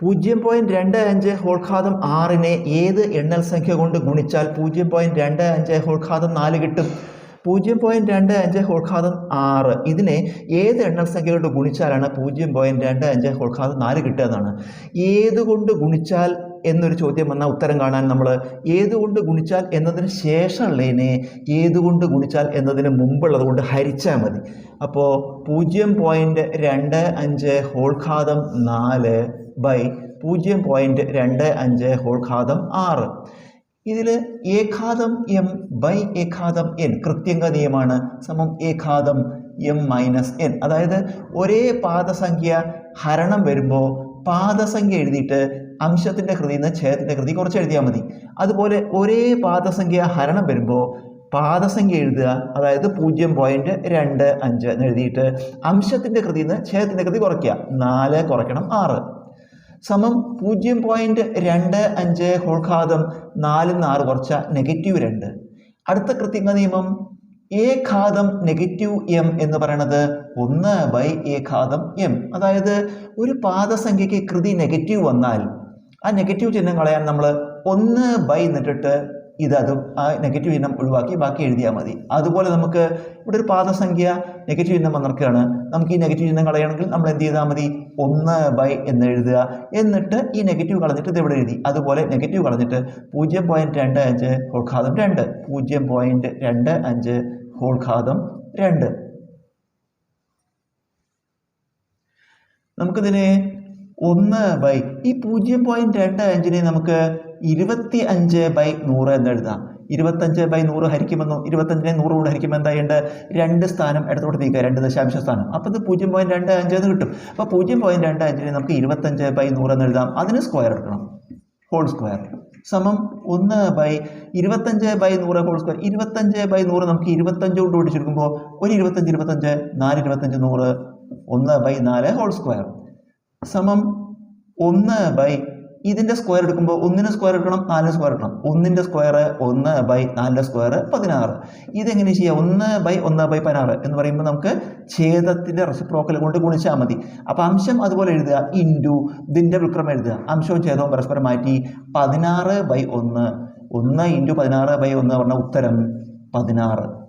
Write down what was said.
പൂജ്യം പോയിന്റ് രണ്ട് അഞ്ച് ഹോൾഘാതം ആറിനെ ഏത് എണ്ണൽ സംഖ്യ കൊണ്ട് ഗുണിച്ചാൽ പൂജ്യം പോയിന്റ് രണ്ട് അഞ്ച് ഹോൾഘാതം നാല് കിട്ടും? പൂജ്യം പോയിന്റ് രണ്ട് അഞ്ച് ഹോൾഘാതം ആറ്. ഇതിനെ ഏത് എണ്ണൽ സംഖ്യ കൊണ്ട് ഗുണിച്ചാലാണ് പൂജ്യം പോയിന്റ് രണ്ട് അഞ്ച് ഹോൾഘാതം നാല് കിട്ടുക എന്നാണ്. ഏതുകൊണ്ട് ഗുണിച്ചാൽ എന്നൊരു ചോദ്യം വന്ന ഉത്തരം കാണാൻ നമ്മൾ ഏതുകൊണ്ട് ഗുണിച്ചാൽ എന്നതിന് ശേഷമുള്ളതിനെ ഏതുകൊണ്ട് ഗുണിച്ചാൽ എന്നതിന് മുമ്പുള്ളത് കൊണ്ട് ഹരിച്ചാൽ മതി. അപ്പോൾ പൂജ്യം പോയിന്റ് രണ്ട് അഞ്ച് ഹോൾഘാതം നാല് ബൈ പൂജ്യം പോയിന്റ് രണ്ട് അഞ്ച് ഹോൾഘാതം ആറ്. ഇതിൽ ഏഘാതം എം ബൈ ഏഘാതം എൻ കൃത്യങ്ക നിയമമാണ് സമം ഏഘാതം എം മൈനസ് എൻ അതായത് ഒരേ പാദസംഖ്യ ഹരണം വരുമ്പോൾ പാദസംഖ്യ എഴുതിയിട്ട് അംശത്തിന്റെ കൃതിയിൽ നിന്ന് ഛേദത്തിന്റെ കൃതി കുറച്ച് എഴുതിയാൽ മതി. അതുപോലെ ഒരേ പാദസംഖ്യ ഹരണം വരുമ്പോൾ പാദസംഖ്യ എഴുതുക അതായത് പൂജ്യം പോയിന്റ് രണ്ട് അഞ്ച് എന്ന് എഴുതിയിട്ട് അംശത്തിന്റെ കൃതിയിൽ നിന്ന് ഛേദത്തിന്റെ കൃതി കുറയ്ക്കുക. നാല് കുറയ്ക്കണം ആറ്. സമം പൂജ്യം പോയിന്റ് രണ്ട് അഞ്ച് ഹോൾഘാതം നാലിൽ നിന്ന് ആറ് കുറച്ച നെഗറ്റീവ് രണ്ട്. അടുത്ത കൃത്യങ്ക നിയമം എ ഘാതം നെഗറ്റീവ് എം എന്ന് പറയുന്നത് ഒന്ന് ബൈ എ ഘാതം എം അതായത് ഒരു പാദസംഖ്യയ്ക്ക് കൃതി നെഗറ്റീവ് വന്നാൽ ആ നെഗറ്റീവ് ചിഹ്നം കളയാൻ നമ്മൾ ഒന്ന് ബൈ എന്നിട്ടിട്ട് ഇതതും ആ നെഗറ്റീവ് ചിഹ്നം ഒഴിവാക്കി ബാക്കി എഴുതിയാൽ മതി. അതുപോലെ നമുക്ക് ഇവിടെ ഒരു പാദസംഖ്യ നെഗറ്റീവ് ചിഹ്നം വന്നിരിക്കുകയാണ്. നമുക്ക് ഈ നെഗറ്റീവ് ചിഹ്നം കളയണമെങ്കിൽ നമ്മൾ എന്ത് ചെയ്താൽ മതി? ഒന്ന് ബൈ എന്ന് എഴുതുക. എന്നിട്ട് ഈ നെഗറ്റീവ് കളഞ്ഞിട്ട് ഇത് ഇവിടെ എഴുതി? അതുപോലെ നെഗറ്റീവ് കളഞ്ഞിട്ട് പൂജ്യം പോയിന്റ് രണ്ട് അഞ്ച് ഹോൾഘാതം രണ്ട്. പൂജ്യം പോയിന്റ് രണ്ട് അഞ്ച് ഹോൾഘാതം രണ്ട്. നമുക്കിതിനെ ഒന്ന് ബൈ ഈ പൂജ്യം പോയിന്റ് രണ്ട് അഞ്ചിനെ നമുക്ക് ഇരുപത്തി അഞ്ച് ബൈ നൂറ് എന്ന് എഴുതാം ഇരുപത്തഞ്ച് ബൈ നൂറ് ഹരിക്കുമെന്നോ ഇരുപത്തഞ്ചിനെ നൂറ് കൂടെ ഹരിക്കുമ്പോൾ എന്തായുണ്ട്? രണ്ട് സ്ഥാനം ഇടത്തോട്ട് നീക്കുക രണ്ട് ദശാംശ സ്ഥാനം. അപ്പോൾ ഇത് പൂജ്യം പോയിന്റ് രണ്ട് അഞ്ച് എന്ന് കിട്ടും. അപ്പോൾ പൂജ്യം പോയിന്റ് രണ്ട് അഞ്ചിനെ നമുക്ക് ഇരുപത്തഞ്ച് ബൈ നൂറ് എന്ന് എഴുതാം. അതിന് സ്ക്വയർ എടുക്കണം. ഹോൾ സ്ക്വയർ സമം ഒന്ന് ബൈ ഇരുപത്തഞ്ച് ബൈ നൂറ് ഹോൾ സ്ക്വയർ ഇരുപത്തഞ്ച് ബൈ നൂറ് നമുക്ക് ഇരുപത്തഞ്ച് കൊണ്ട് ഓടിച്ചെടുക്കുമ്പോൾ ഒരു ഇരുപത്തഞ്ച് ഇരുപത്തഞ്ച് നാല് ഇരുപത്തഞ്ച് നൂറ് ഒന്ന് ബൈ നാല് ഹോൾ സ്ക്വയർ സമം ഒന്ന് ബൈ ഇതിന്റെ സ്ക്വയർ എടുക്കുമ്പോൾ ഒന്നിന് സ്ക്വയർ എടുക്കണം നാലിന് സ്ക്വയർ എടുക്കണം. ഒന്നിന്റെ സ്ക്വയർ ഒന്ന് ബൈ നാലിന്റെ സ്ക്വയർ പതിനാറ്. ഇതെങ്ങനെ ചെയ്യാം? ഒന്ന് ബൈ ഒന്ന് ബൈ പതിനാറ് എന്ന് പറയുമ്പോൾ നമുക്ക് ഛേദത്തിന്റെ റെസിപ്രോക്കൽ കൊണ്ട് ഗുണിച്ചാൽ മതി. അപ്പോൾ അംശം അതുപോലെ എഴുതുക. ഇന്റു ഇതിന്റെ വിക്രമം എഴുതുക. അംശവും ഛേദവും പരസ്പരം മാറ്റി പതിനാറ് ബൈ ഒന്ന്. ഒന്ന് ഇന്റു പതിനാറ് ബൈ ഒന്ന് പറഞ്ഞ ഉത്തരം പതിനാറ്.